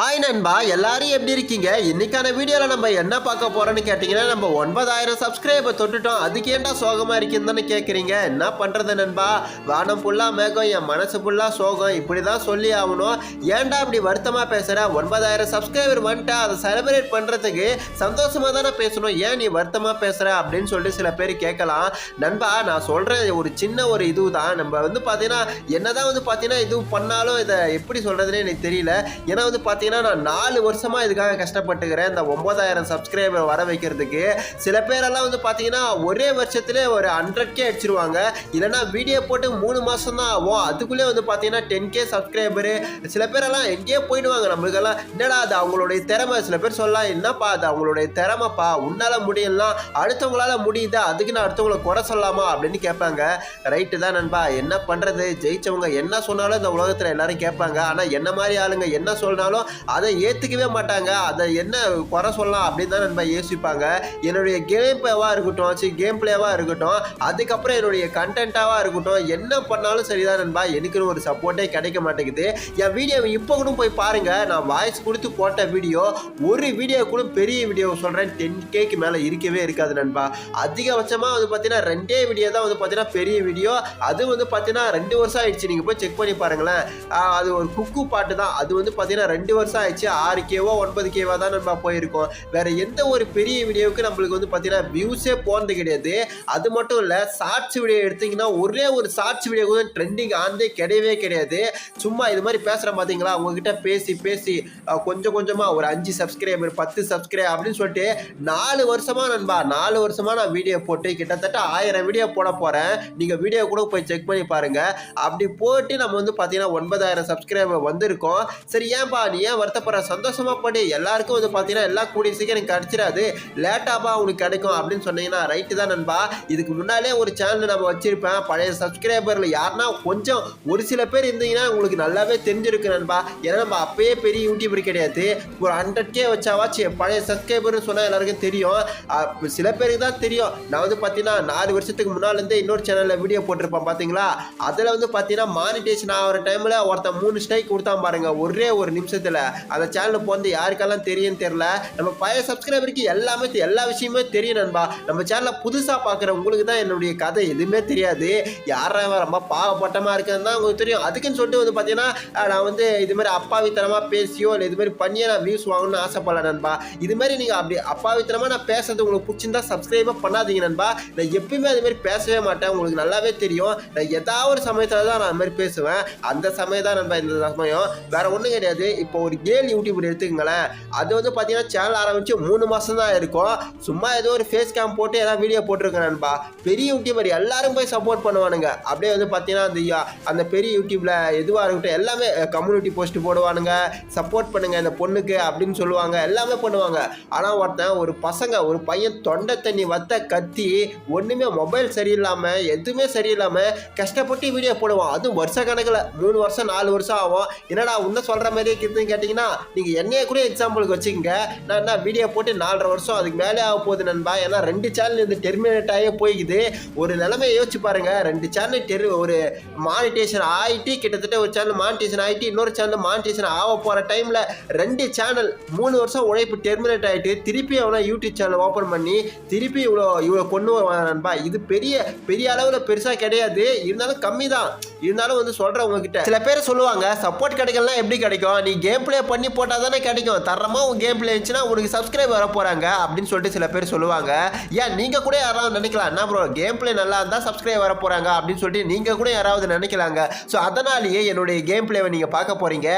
Hi நண்பா. எல்லாரும் எப்படி இருக்கீங்க? இன்னைக்கான வீடியோவில் நம்ம என்ன பார்க்க போறோம்னு கேட்டிங்கன்னா நம்ம ஒன்பதாயிரம் சப்ஸ்கிரைபர் தொட்டுட்டோம். அதுக்கு ஏன்டா சோகமாக இருக்குன்னு கேட்குறீங்க என்ன பண்ணுறது நண்பா? வானம் ஃபுல்லாக மேகம் என் மனசு ஃபுல்லாக சோகம். இப்படி தான் சொல்லி ஆகணும். ஏன்டா இப்படி வருத்தமாக பேசுகிற ஒன்பதாயிரம் சப்ஸ்கிரைபர் வந்துட்டா அதை செலிப்ரேட் பண்ணுறதுக்கு சந்தோஷமாக தானே பேசணும். ஏன் நீ வருத்தமாக பேசுகிற அப்படின்னு சொல்லிட்டு சில பேர் கேட்கலாம். நண்பா நான் சொல்கிறேன் ஒரு சின்ன ஒரு இது தான் நம்ம வந்து பார்த்தீங்கன்னா என்னதான் வந்து பார்த்தீங்கன்னா இது பண்ணாலும் இதை எப்படி சொல்கிறதுனே எனக்கு தெரியல. ஏன்னா வந்து பார்த்தீங்கன்னா நான் நாலு வருஷமாக இதுக்காக கஷ்டப்பட்டுக்கிறேன். இந்த ஒன்பதாயிரம் சப்ஸ்கிரைபர் வர வைக்கிறதுக்கு. சில பேரெல்லாம் வந்து பார்த்தீங்கன்னா ஒரே வருஷத்துலேயே ஒரு ஹண்ட்ரட் கே அடிச்சிருவாங்க. இல்லைன்னா வீடியோ போட்டு மூணு மாதம் தான் ஆகும். அதுக்குள்ளே வந்து பார்த்தீங்கன்னா டென் கே சப்ஸ்கிரைபரு சில பேரெல்லாம் எங்கேயோ போயிடுவாங்க. நம்மளுக்கெல்லாம் என்னடா அது அவங்களுடைய திறமை. சில பேர் சொல்லலாம் என்னப்பா அது அவங்களுடைய திறமைப்பா. உன்னால் முடியலாம் அடுத்தவங்களால முடியுதா? அதுக்கு நான் அடுத்தவங்களை குறை சொல்லலாமா அப்படின்னு கேட்பாங்க. ரைட்டு தான் நண்பா. என்ன பண்ணுறது ஜெயிச்சவங்க என்ன சொன்னாலும் இந்த உலகத்தில் எல்லாரும் கேட்பாங்க. ஆனால் என்ன மாதிரி ஆளுங்க என்ன சொன்னாலும் அதை ஏற்றுக்கவே மாட்டாங்க. அதை என்ன குறை சொல்லலாம் அப்படின்னு தான் நண்பா யோசிப்பாங்க. என்னுடைய கேம் பிளேவாக இருக்கட்டும் சரி கேம் பிளேவாக இருக்கட்டும் அதுக்கப்புறம் என்னுடைய கண்டென்ட்டாவாக இருக்கட்டும் என்ன பண்ணாலும் சரிதான் நண்பா. எனக்குன்னு ஒரு சப்போர்ட்டே கிடைக்க மாட்டேங்குது. என் வீடியோவை இப்போ கூட போய் பாருங்க. நான் வாய்ஸ் கொடுத்து போட்ட வீடியோ ஒரு வீடியோ கூட பெரிய வீடியோ சொல்கிறேன் டென் கேக்கு மேலே இருக்கவே இருக்காது நண்பா. அதிகபட்சமாக வந்து பார்த்தீங்கன்னா ரெண்டே வீடியோ தான் வந்து பார்த்தீங்கன்னா பெரிய வீடியோ அது வந்து பார்த்தீங்கன்னா ரெண்டு வருஷம் ஆயிடுச்சு. நீங்கள் போய் செக் பண்ணி பாருங்களேன். அது ஒரு குக்கு பாட்டு தான். அது வந்து பார்த்தீங்கன்னா ரெண்டு வருஷம் ஆயிடுச்சு. ஆறு கேவோ ஒன்பது கேவா தான் நம்ம போயிருக்கோம். வேற எந்த ஒரு பெரிய வீடியோவுக்கு நம்மளுக்கு வந்து பார்த்தீங்கன்னா வியூஸே போனது கிடையாது. அது மட்டும் இல்லை ஷார்ட்ஸ் வீடியோ எடுத்தீங்கன்னா ஒரே ஒரு ஷார்ட்ஸ் வீடியோ கூட ட்ரெண்டிங் ஆனதே கிடையவே கிடையாது. சும்மா இது மாதிரி பேசுகிறேன் பார்த்தீங்களா உங்ககிட்ட பேசி பேசி கொஞ்சம் கொஞ்சமாக ஒரு அஞ்சு சப்ஸ்கிரைபர் பத்து சப்ஸ்கிரைப் அப்படின்னு சொல்லிட்டு நாலு வருஷமாக நண்பா நாலு வருஷமாக நான் வீடியோ போட்டு கிட்டத்தட்ட ஆயிரம் வீடியோ போட போகிறேன் நீங்கள் வீடியோ கூட போய் செக் பண்ணி பாருங்கள் அப்படி போட்டு நம்ம வந்து பார்த்தீங்கன்னா ஒன்பதாயிரம் சப்ஸ்கிரைபர் வந்திருக்கோம். சரி ஏன்பா நீ ஏன் வருத்தப்படுற? சந்தோஷமா படி. எல்லாருக்கும் வந்து பார்த்தீங்கன்னா எல்லாம் கூடிய சீக்கிரம் எனக்கு கிடைச்சிடாது. லேட்டாப்பா உனக்கு கிடைக்கும் அப்படின்னு சொன்னீங்கன்னா ரைட்டு தான் நண்பா. இதுக்கு முன்னாலே ஒரு சேனல் நம்ம வச்சிருப்பேன். பழைய சப்ஸ்கிரைபரில் யாருன்னா கொஞ்சம் ஒரு சில பேர் இருந்தீங்கன்னா உங்களுக்கு நல்லாவே தெரிஞ்சிருக்கு நண்பா. ஏன்னா நம்ம அப்பயே பெரிய யூடியூபர் கிடையாது. ஒரு ஹண்ட்ரட் கே வச்சாவாச்சு பழைய சப்ஸ்கிரைபர்னு சொன்னால் எல்லாருக்கும் தெரியும். சில பேருக்கு தான் தெரியும். நான் வந்து பார்த்தீங்கன்னா நாலு வருஷத்துக்கு முன்னாலேருந்து இன்னொரு சேனலில் வீடியோ போட்டிருப்பேன் பார்த்தீங்களா அதில் வந்து பார்த்தீங்கன்னா மானிட்டேஷன் ஆகிற டைமில் ஒருத்தன் மூணு ஸ்ட்ரைக் கொடுத்தான் பாருங்கள் ஒரே ஒரு நிமிஷத்தில். அந்த சேனல் போந்து யாருக்கெல்லாம் தெரியும்னு தெரில நம்ம பழைய சப்ஸ்கிரைபருக்கு எல்லாமே எல்லா விஷயமே தெரியும் நண்பா. நம்ம சேனலை புதுசாக பார்க்குற உங்களுக்கு தான் என்னுடைய கதை. எதுவுமே தெரியாது. யாரா ரொம்ப பாவப்பட்டமாக இருக்குதுன்னு தான் உங்களுக்கு தெரியும். அதுக்குன்னு சொல்லிட்டு வந்து பார்த்தீங்கன்னா நான் வந்து இது மாதிரி அப்பாவித்தனமாக பேசியோ இல்லை இது மாதிரி பண்ணியே நான் வியூஸ் வாங்கணும்னு ஆசைப்படல நண்பா. இது மாதிரி நீங்கள் அப்படி அப்பாவித்தனமாக நான் பேசுறது உங்களுக்கு பிடிச்சிருந்தா சப்ஸ்கிரைபே பண்ணாதீங்க நண்பா. நான் எப்பயுமே அது மாதிரி பேசவே மாட்டேன். உங்களுக்கு நல்லாவே தெரியும். நான் ஏதாவது ஒரு சமயத்தில் தான் நான் அது மாதிரி பேசுவேன். அந்த சமயம் தான் நண்பா இந்த சமயம். வேறு ஒன்றும் கிடையாது. இப்போ ஒரு கேள் யூடியூபர் எடுத்துக்கங்களேன். அது வந்து பார்த்தீங்கன்னா சேனல் ஆரம்பித்து மூணு மாதம் தான் இருக்கும். சும்மா ஏதோ ஒரு ஃபேஸ் கேம் போட்டு ஏதாவது வீடியோ போட்டிருக்கானுப்பா பெரிய யூடியூபர் எல்லாரும் போய் சப்போர்ட் பண்ணுவானுங்க. அப்படியே வந்து பார்த்தீங்கன்னா அந்த அந்த பெரிய யூடியூப்பில் எதுவாக இருக்கட்டும் எல்லாமே கம்யூனிட்டி போஸ்ட் போடுவானுங்க. சப்போர்ட் பண்ணுங்க இந்த பொண்ணுக்கு அப்படின்னு சொல்லுவாங்க. எல்லாமே பண்ணுவாங்க. ஆனால் ஒருத்தன் ஒரு பசங்க ஒரு பையன் தொண்டை தண்ணி வத்த கத்தி ஒன்றுமே மொபைல் சரியில்லாமல் எதுவுமே சரியில்லாமல் கஷ்டப்பட்டு வீடியோ போடுவான். அதுவும் வருஷ கணக்கில். மூணு வருஷம் நாலு வருஷம் ஆகும். என்னடா இன்னும் சொல்கிற மாதிரியே இருக்குதுன்னு கேட்டிங்கன்னா நீங்கள் என்னையே கூட எக்ஸாம்பிளுக்கு வச்சுக்கோங்க. நான் என்ன வீடியோ போட்டு நாலரை வருஷம் அதுக்கு மேலே ஆக போகுது நண்பா. ஏன்னா ரெண்டு சேனல் இந்த டெர்மினேட் ஆகியே போய்க்குது. ஒரு நிலைமை யோசிச்சு பாருங்கள் ரெண்டு சேனல் டெரு ஒரு மானிட்டேஷன் ஆகிட்டு கிட்டத்தட்ட ஒரு சேனல் மானிட்டேஷன் ஆகிட்டு இன்னொரு சேனல் மானிட்டேஷன் ஆக போகிற டைமில் ரெண்டு சேனல் மூணு வருஷம் உழைப்பு டெர்மினேட் ஆகிட்டு திருப்பி அவனை யூடியூப் சேனல் ஓப்பன் பண்ணி திருப்பி இவ்வளோ இவ்வளோ கொண்டு வருவான் நண்பா. இது பெரிய பெரிய அளவில் பெருசாக கிடையாது. இருந்தாலும் கம்மி தான் இருந்தாலும் வந்து சொல்கிறேன் உங்ககிட்ட சில பேர் சொல்லுவாங்க சப்போர்ட் கிடைக்கலாம் எப்படி கிடைக்கும்? நீ கேம் ப்ளே பண்ணி போட்டால் தானே கிடைக்கும். தரமாக உன் கேம் ப்ளே இருந்துச்சுன்னா உனக்கு சப்ஸ்கிரைப் வர போகிறாங்க அப்படின்னு சொல்லிட்டு சில பேர் சொல்லுவாங்க. ஏன் நீங்கள் கூட யாராவது நினைக்கலாம் என்ன ப்ரோ கேம் ப்ளே நல்லா இருந்தால் சப்ஸ்கிரைப் வர போகிறாங்க அப்படின்னு சொல்லிட்டு நீங்கள் கூட யாராவது நினைக்கலாங்க. ஸோ அதனாலேயே என்னுடைய கேம் ப்ளேவை நீங்கள் பார்க்க போகிறீங்க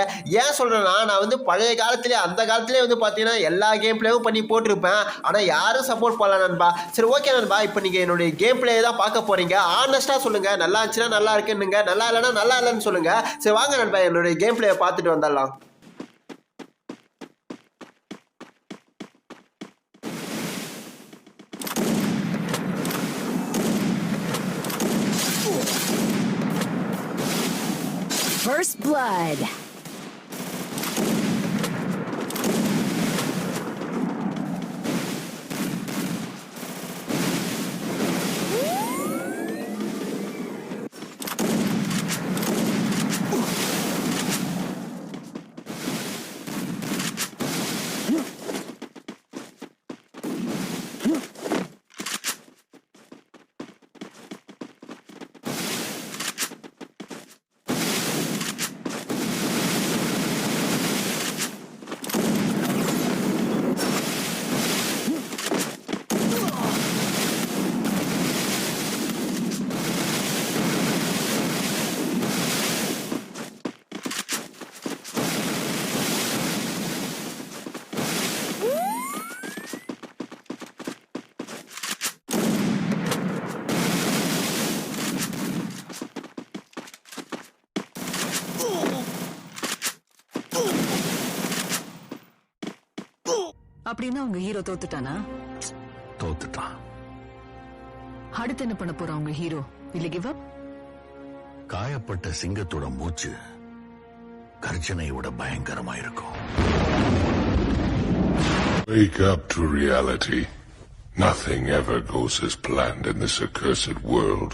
ஏன் சொல்கிறேன்னா நான் வந்து பழைய காலத்திலே அந்த காலத்திலே வந்து பார்த்தீங்கன்னா எல்லா கேம் ப்ளேவும் பண்ணி போட்டிருப்பேன். ஆனால் யாரும் சப்போர்ட் பண்ணல நண்பா. சரி ஓகே நண்பா. இப்போ நீங்கள் என்னுடைய கேம் ப்ளே தான் பார்க்க போகிறீங்க ஆனஸ்ட்டாக சொல்லுங்கள் நல்லா இருந்துச்சுன்னா நல்லா இருக்குன்னுங்க. நல்லா இல்லைன்னா நல்லா இல்லைன்னு சொல்லுங்கள் சரி வாங்க நண்பா. என்னுடைய கேம் ப்ளேயை பார்த்துட்டு வந்துடலாம். First Blood. அப்படின்னா உங்க ஹீரோ தோத்துட்டானா? தோத்துட்டான். அடுத்து என்ன பண்ண போறான் உங்க ஹீரோ இல்ல கிவ் அப் காயப்பட்ட சிங்கத்தோட மூச்சு கர்ஜனையோட பயங்கரமா இருக்கும் Wake up to reality. Nothing ever goes as planned in this accursed world.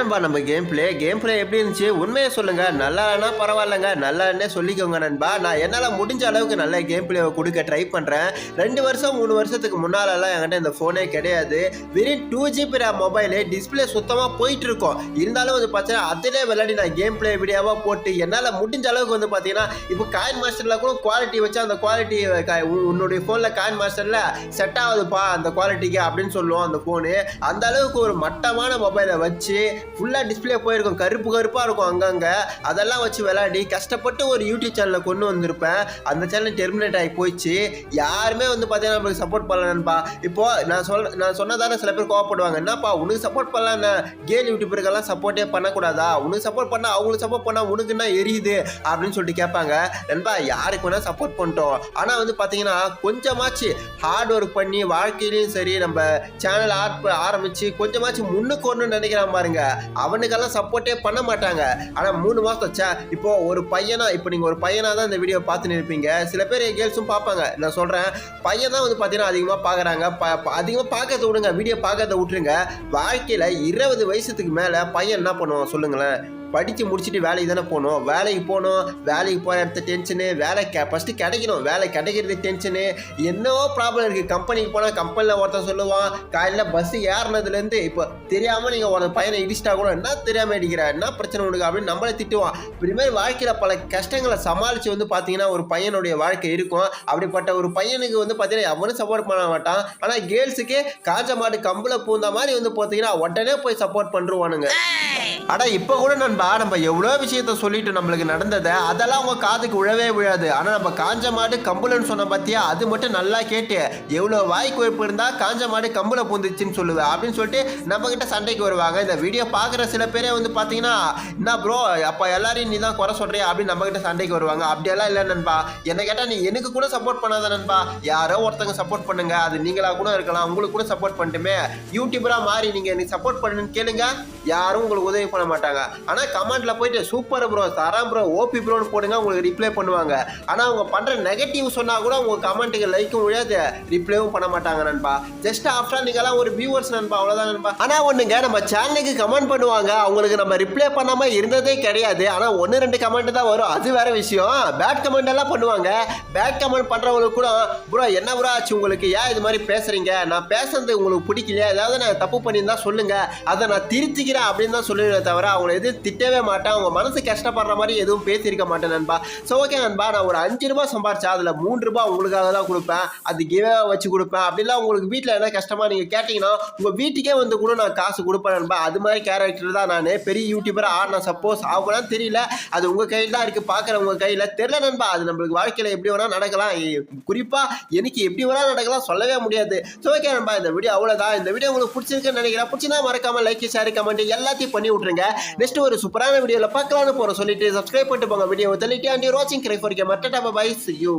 இதான் நம்ம கேம் பிளே கேம் பிளே எப்படி இருந்துச்சு? உண்மையை சொல்லுங்க. நல்லா இல்லைனா பரவாயில்லைங்க. நல்லான்னே சொல்லிக்கோங்க நண்பா. நான் என்னால் முடிஞ்ச அளவுக்கு நல்ல கேம் பிளேவை கொடுக்க ட்ரை பண்ணுறேன் ரெண்டு வருஷம் மூணு வருஷத்துக்கு முன்னாலெல்லாம் என்கிட்ட இந்த ஃபோனே கிடையாது. வெறும் டூ ஜிபி மொபைலு டிஸ்பிளே சுத்தமாக போயிட்டு இருக்கோம். இருந்தாலும் வந்து பார்த்தீங்கன்னா அதிலே விளையாடி நான் கேம் பிளே வீடியோவாக போட்டு என்னால் முடிஞ்ச அளவுக்கு வந்து பார்த்தீங்கன்னா இப்போ காயின் மாஸ்டரில் கூட குவாலிட்டி வச்சு அந்த குவாலிட்டி உன்னுடைய ஃபோனில் காயின் மாஸ்டரில் செட் ஆகுதுப்பா அந்த குவாலிட்டிக்கு அப்படின்னு சொல்லுவோம் அந்த ஃபோனு அந்த அளவுக்கு ஒரு மட்டமான மொபைலை வச்சு ஃபுல்லாக டிஸ்பிளே போயிருக்கும். கருப்பு கருப்பாக இருக்கும் அங்கங்கே. அதெல்லாம் வச்சு விளையாடி கஷ்டப்பட்டு ஒரு யூடியூப் சேனலை கொண்டு வந்திருப்பேன். அந்த சேனல் டெர்மினேட் ஆகி போயிடுச்சு. யாருமே வந்து பார்த்தீங்கன்னா நம்மளுக்கு சப்போர்ட் பண்ணலன்னுப்பா இப்போ நான் சொல் நான் சொன்னதானே சில பேர் கோவப்படுவாங்க. என்னப்பா உனக்கு சப்போர்ட் பண்ணலாம் கேல் யூடியூபருக்கெல்லாம் சப்போர்ட்டே பண்ணக்கூடாதா? உனக்கு சப்போர்ட் பண்ணால் அவங்களுக்கு சப்போர்ட் பண்ணால் உனக்கு என்ன எரியுது? அப்படின்னு சொல்லிட்டு கேட்பாங்க. நண்பா யாருக்கு வேணால் சப்போர்ட் பண்ணிட்டோம். ஆனால் வந்து பார்த்தீங்கன்னா கொஞ்சமாச்சு ஹார்ட் ஒர்க் பண்ணி வாழ்க்கையிலையும் சரி நம்ம சேனல் ஆட் ஆரம்பித்து கொஞ்சமாச்சு முன்னுக்கு ஒன்று நினைக்கிறான் பாருங்கள் அவனுக்கெல்லாம் சப்போர்ட்டே பண்ண மாட்டாங்க. ஆனால் மூணு மாதம் ச்சே இப்போ ஒரு பையனா இப்போ நீங்கள் ஒரு பையனாக தான் இந்த வீடியோ பார்த்துன்னு இருப்பீங்க. சில பேர் கேர்ள்ஸும் பார்ப்பாங்க. நான் சொல்கிறேன் பையன் தான் வந்து பார்த்தீங்கன்னா அதிகமாக பார்க்குறாங்க ப அதிகமாக பார்க்கறத விடுங்க வீடியோ பார்க்கறத விட்டுருங்க. வாழ்க்கையில் இருபது வயசுக்கு மேலே பையன் என்ன பண்ணுவான்? சொல்லுங்களேன். படித்து முடிச்சுட்டு வேலைக்கு தானே போகணும். வேலைக்கு போகணும் வேலைக்கு போகிற இடத்த டென்ஷனு வேலை கே ஃபஸ்ட்டு கிடைக்கணும். வேலை கிடைக்கிறது டென்ஷனு என்னவோ ப்ராப்ளம் இருக்குது கம்பெனிக்கு போனால் கம்பெனியில் ஒருத்தன் சொல்லுவான் காலையில் பஸ்ஸு ஏறினதுலேருந்து இப்போ தெரியாமல் நீங்கள் ஒரு பையனை இடிச்சிட்டா கூட என்ன தெரியாமல் அடிக்கிற என்ன பிரச்சனை உனக்கு? அப்படின்னு நம்மளே திட்டுவான். இப்படி மாதிரி வாழ்க்கையில் பல கஷ்டங்களை சமாளித்து வந்து பார்த்தீங்கன்னா ஒரு பையனுடைய வாழ்க்கை இருக்கும். அப்படிப்பட்ட ஒரு பையனுக்கு வந்து பார்த்தீங்கன்னா எவனும் சப்போர்ட் பண்ண மாட்டான். ஆனால் கேர்ள்ஸுக்கு காஞ்ச மாடு கம்பில் பூந்த மாதிரி வந்து பார்த்தீங்கன்னா உடனே போய் சப்போர்ட் பண்ணுருவானுங்க. அடா இப்போ கூட நண்பா நம்ம எவ்வளோ விஷயத்த சொல்லிட்டு நம்மளுக்கு நடந்ததை அதெல்லாம் உங்கள் காதுக்கு விழவே விழாது ஆனால் நம்ம காஞ்ச மாடு கம்புலன்னு சொன்ன பார்த்தியா அது மட்டும் நல்லா கேட்டு எவ்வளோ வாய் கொழுப்பு இருந்தால் காஞ்ச மாடு கம்புல பூந்துச்சுன்னு சொல்லுவேன் அப்படின்னு சொல்லிட்டு நம்மக்கிட்ட சண்டைக்கு வருவாங்க. இந்த வீடியோ பார்க்குற சில பேரே வந்து பார்த்தீங்கன்னா என்ன ப்ரோ அப்போ எல்லாரையும் நீ தான் குறை சொல்கிறியா அப்படின்னு நம்மக்கிட்ட சண்டைக்கு வருவாங்க. அப்படியெல்லாம் இல்லை நண்பா. என்னை கேட்டால் நீ எனக்கு கூட சப்போர்ட் பண்ணாத நண்பா. யாரோ ஒருத்தங்க சப்போர்ட் பண்ணுங்க. அது நீங்களாக கூட இருக்கலாம். உங்களுக்கு கூட சப்போர்ட் பண்ணிட்டுமே. யூடியூபராக மாறி நீங்கள் எனக்கு சப்போர்ட் பண்ணுன்னு கேளுங்க. யாரும் உங்களுக்கு உதவி பண்ண மாட்டாங்க. ஆனால் கமெண்ட்ல போயிட்டு சூப்பர் ப்ரோ தரம் ப்ரோ ஓபி ப்ரோன்னு போடுங்க உங்களுக்கு ரிப்ளை பண்ணுவாங்க. ஆனால் அவங்க பண்ற நெகட்டிவ் சொன்னா கூட உங்க கமெண்ட்டுக்கு லைக்கும் விழாது. ரிப்ளைவும் பண்ண மாட்டாங்க நண்பா. ஜஸ்ட் ஆஃப்டர் நீங்களாம் ஒரு வியூவர்ஸ் நண்பா அவ்வளோதான் நண்பா. ஆனால் ஒன்றுங்க நம்ம சேனலுக்கு கமெண்ட் பண்ணுவாங்க. அவங்களுக்கு நம்ம ரிப்ளை பண்ணாமல் இருந்ததே கிடையாது. ஆனால் ஒன்னு ரெண்டு கமெண்ட் தான் வரும். அது வேற விஷயம். பேட் கமெண்ட் எல்லாம் பண்ணுவாங்க. பேட் கமெண்ட் பண்றவங்களுக்கு கூட ப்ரோ என்ன ப்ரோ ஆச்சு? உங்களுக்கு ஏன் இது மாதிரி பேசுறீங்க? நான் பேசுறது உங்களுக்கு பிடிக்கலையா? ஏதாவது நான் தப்பு பண்ணியிருந்தா சொல்லுங்க. அதை நான் திருத்திக்கிறேன் அப்படின்னு தான் சொல்லுவேன் தவிர அவங்கள எதுவும் திட்டவே மாட்டேன். அவங்க மனசு கஷ்டப்படுற மாதிரி எதுவும் பேசியிருக்க மாட்டேன் நண்பா. ஸோ ஓகே நண்பா நான் ஒரு அஞ்சு ரூபாய் சம்பாரிச்சேன் அதில் மூணு ரூபாய் உங்களுக்காக தான் கொடுப்பேன். அது கிவே வச்சு கொடுப்பேன். அப்படிலாம் உங்களுக்கு வீட்டில் என்ன கஷ்டமாக நீங்கள் கேட்டிங்கன்னா உங்கள் வீட்டுக்கே வந்து கூட நான் காசு கொடுப்பேன் நண்பா. அது மாதிரி கேரக்டர் தான் நான். பெரிய யூடியூபராக ஆடின சப்போஸ் ஆகலாம் தெரியல. அது உங்கள் கையில் தான் இருக்குது பார்க்குறவங்க கையில் தெரியல நண்பா. அது நம்மளுக்கு வாழ்க்கையில் எப்படி வேணால் நடக்கலாம். குறிப்பாக எனக்கு எப்படி வேணால் நடக்கலாம் சொல்லவே முடியாது. ஸோ ஓகே நண்பா இந்த வீடியோ அவ்வளோதான் இந்த வீடியோ உங்களுக்கு பிடிச்சிருக்குன்னு நினைக்கிறேன். பிடிச்சினா மறக்காமல் லைக் ஷேர் கமெண்ட் எல்லாத்தையும் பண்ணி விட்ருங்க நெக்ஸ்ட் ஒரு சூப்பரான வீடியோவில் பார்க்கலாம்னு போகிறோம் சொல்லிட்டு சப்ஸ்கிரைப் பண்ணிட்டு போங்க. வீடியோ தள்ளிட்டு அண்ட் வாட்சிங் cry for game by you